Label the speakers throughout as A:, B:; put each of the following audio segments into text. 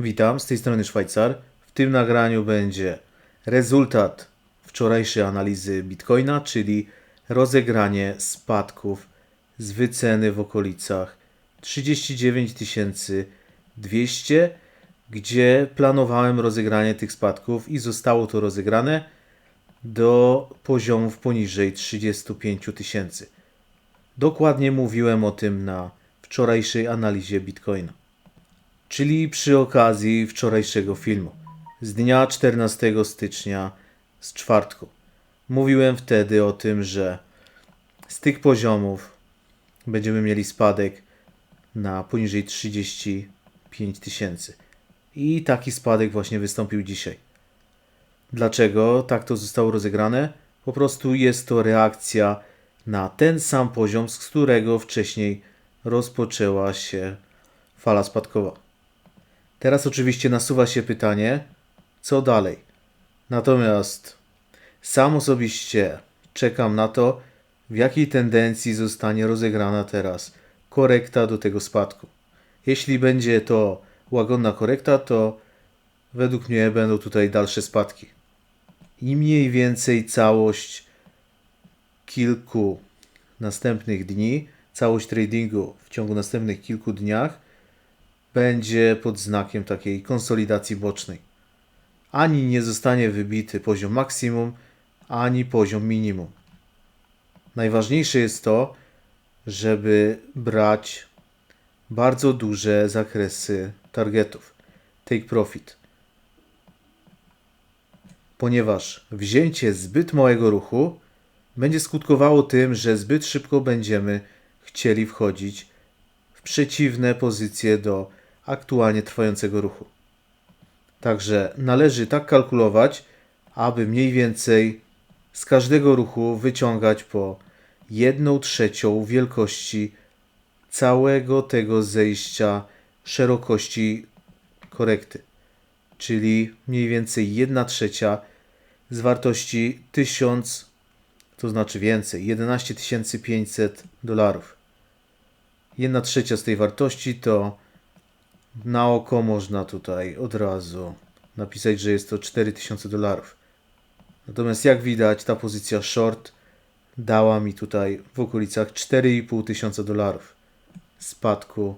A: Witam, z tej strony Szwajcar. W tym nagraniu będzie rezultat wczorajszej analizy Bitcoina, czyli rozegranie spadków z wyceny w okolicach 39 200, gdzie planowałem rozegranie tych spadków i zostało to rozegrane do poziomów poniżej 35 tysięcy. Dokładnie mówiłem o tym na wczorajszej analizie Bitcoina czyli przy okazji wczorajszego filmu z dnia 14 stycznia z czwartku. Mówiłem wtedy o tym, że z tych poziomów będziemy mieli spadek na poniżej 35 tysięcy. I taki spadek właśnie wystąpił dzisiaj. Dlaczego tak to zostało rozegrane? Po prostu jest to reakcja na ten sam poziom, z którego wcześniej rozpoczęła się fala spadkowa. Teraz oczywiście nasuwa się pytanie, co dalej. Natomiast sam osobiście czekam na to, w jakiej tendencji zostanie rozegrana teraz korekta do tego spadku. Jeśli będzie to łagodna korekta, to według mnie będą tutaj dalsze spadki. I mniej więcej całość kilku następnych dni, całość tradingu w ciągu następnych kilku dniach będzie pod znakiem takiej konsolidacji bocznej. Ani nie zostanie wybity poziom maksimum, ani poziom minimum. Najważniejsze jest to, żeby brać bardzo duże zakresy targetów. Take profit. Ponieważ wzięcie zbyt małego ruchu będzie skutkowało tym, że zbyt szybko będziemy chcieli wchodzić w przeciwne pozycje do aktualnie trwającego ruchu. Także należy tak kalkulować, aby mniej więcej z każdego ruchu wyciągać po 1 trzecią wielkości całego tego zejścia szerokości korekty, czyli mniej więcej 1 trzecia z wartości 1000, to znaczy więcej, 11 500 dolarów. 1 trzecia z tej wartości to na oko można tutaj od razu napisać, że jest to 4000 dolarów. Natomiast jak widać, ta pozycja short dała mi tutaj w okolicach 4,5 tysiąca dolarów spadku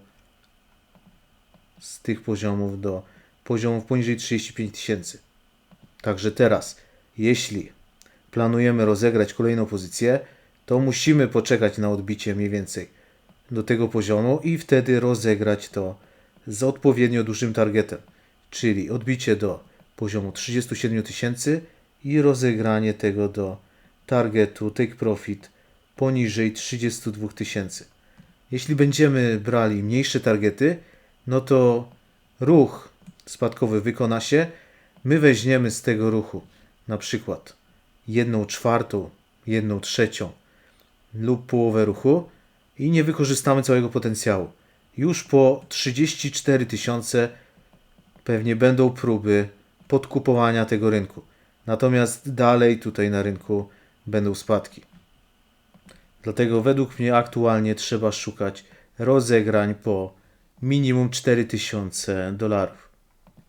A: z tych poziomów do poziomów poniżej 35 tysięcy. Także teraz, jeśli planujemy rozegrać kolejną pozycję, to musimy poczekać na odbicie mniej więcej do tego poziomu i wtedy rozegrać to z odpowiednio dużym targetem, czyli odbicie do poziomu 37 tysięcy i rozegranie tego do targetu take profit poniżej 32 tysięcy. Jeśli będziemy brali mniejsze targety, no to ruch spadkowy wykona się, my weźmiemy z tego ruchu na przykład jedną czwartą, jedną trzecią lub połowę ruchu i nie wykorzystamy całego potencjału już po 34 tysiące pewnie będą próby podkupowania tego rynku. Natomiast dalej tutaj na rynku będą spadki. Dlatego według mnie aktualnie trzeba szukać rozegrań po minimum 4000 dolarów.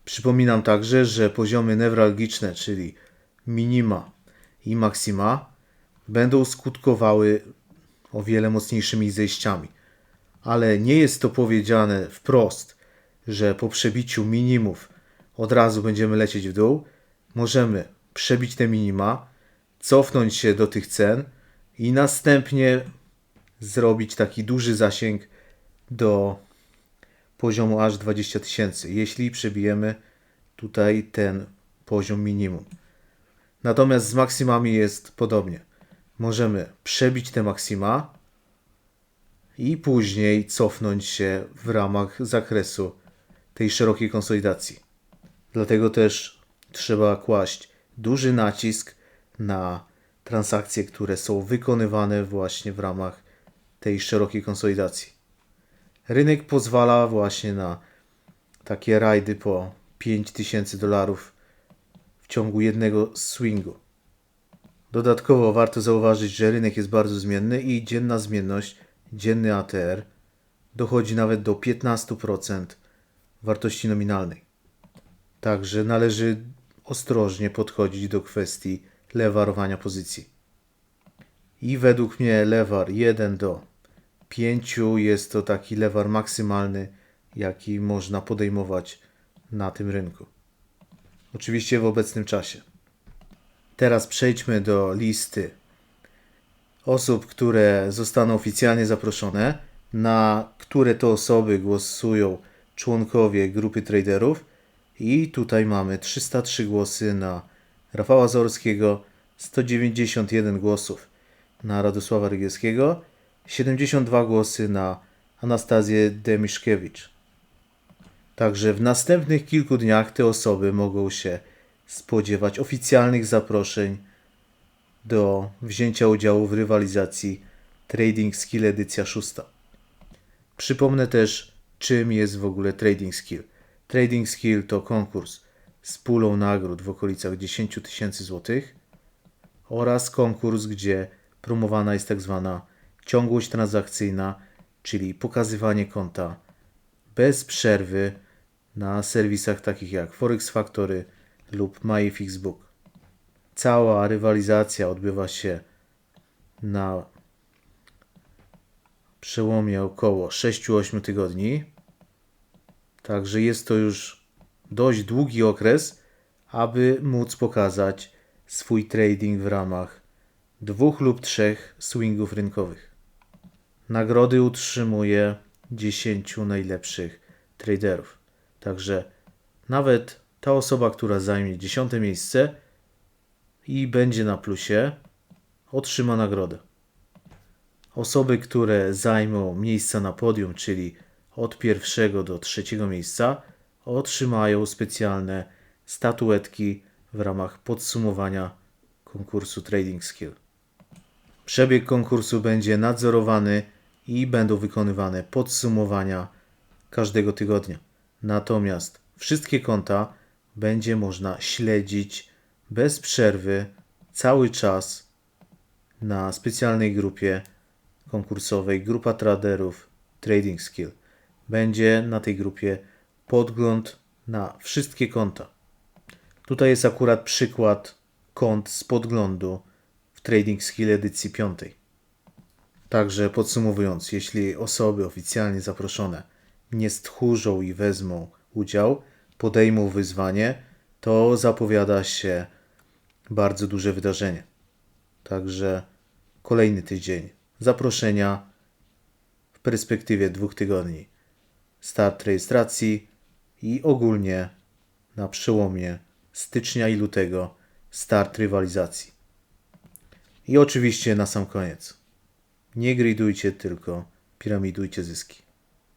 A: Przypominam także, że poziomy newralgiczne, czyli minima i maksima, będą skutkowały o wiele mocniejszymi zejściami ale nie jest to powiedziane wprost, że po przebiciu minimów od razu będziemy lecieć w dół. Możemy przebić te minima, cofnąć się do tych cen i następnie zrobić taki duży zasięg do poziomu aż 20 tysięcy, jeśli przebijemy tutaj ten poziom minimum. Natomiast z maksimami jest podobnie. Możemy przebić te maksima, i później cofnąć się w ramach zakresu tej szerokiej konsolidacji. Dlatego też trzeba kłaść duży nacisk na transakcje, które są wykonywane właśnie w ramach tej szerokiej konsolidacji. Rynek pozwala właśnie na takie rajdy po 5000 dolarów w ciągu jednego swingu. Dodatkowo warto zauważyć, że rynek jest bardzo zmienny i dzienna zmienność dzienny ATR dochodzi nawet do 15% wartości nominalnej. Także należy ostrożnie podchodzić do kwestii lewarowania pozycji. I według mnie lewar 1 do 5 jest to taki lewar maksymalny, jaki można podejmować na tym rynku. Oczywiście w obecnym czasie. Teraz przejdźmy do listy osób, które zostaną oficjalnie zaproszone, na które to osoby głosują członkowie grupy traderów. I tutaj mamy 303 głosy na Rafała Zorskiego, 191 głosów na Radosława Rygielskiego, 72 głosy na Anastazję Demiszkiewicz. Także w następnych kilku dniach te osoby mogą się spodziewać oficjalnych zaproszeń do wzięcia udziału w rywalizacji Trading Skill edycja 6. Przypomnę też, czym jest w ogóle Trading Skill. Trading Skill to konkurs z pulą nagród w okolicach 10 tysięcy złotych oraz konkurs, gdzie promowana jest tak zwana ciągłość transakcyjna, czyli pokazywanie konta bez przerwy na serwisach takich jak Forex Factory lub MyFixBook. Cała rywalizacja odbywa się na przełomie około 6-8 tygodni. Także jest to już dość długi okres, aby móc pokazać swój trading w ramach dwóch lub trzech swingów rynkowych. Nagrody utrzymuje 10 najlepszych traderów. Także nawet ta osoba, która zajmie 10 miejsce i będzie na plusie, otrzyma nagrodę. Osoby, które zajmą miejsca na podium, czyli od pierwszego do trzeciego miejsca, otrzymają specjalne statuetki w ramach podsumowania konkursu Trading Skill. Przebieg konkursu będzie nadzorowany i będą wykonywane podsumowania każdego tygodnia. Natomiast wszystkie konta będzie można śledzić bez przerwy cały czas na specjalnej grupie konkursowej Grupa Traderów Trading Skill. Będzie na tej grupie podgląd na wszystkie konta. Tutaj jest akurat przykład kont z podglądu w Trading Skill edycji 5. Także podsumowując, jeśli osoby oficjalnie zaproszone nie stchórzą i wezmą udział, podejmą wyzwanie, to zapowiada się bardzo duże wydarzenie. Także kolejny tydzień zaproszenia w perspektywie dwóch tygodni. Start rejestracji i ogólnie na przełomie stycznia i lutego start rywalizacji. I oczywiście na sam koniec. Nie gridujcie, tylko piramidujcie zyski.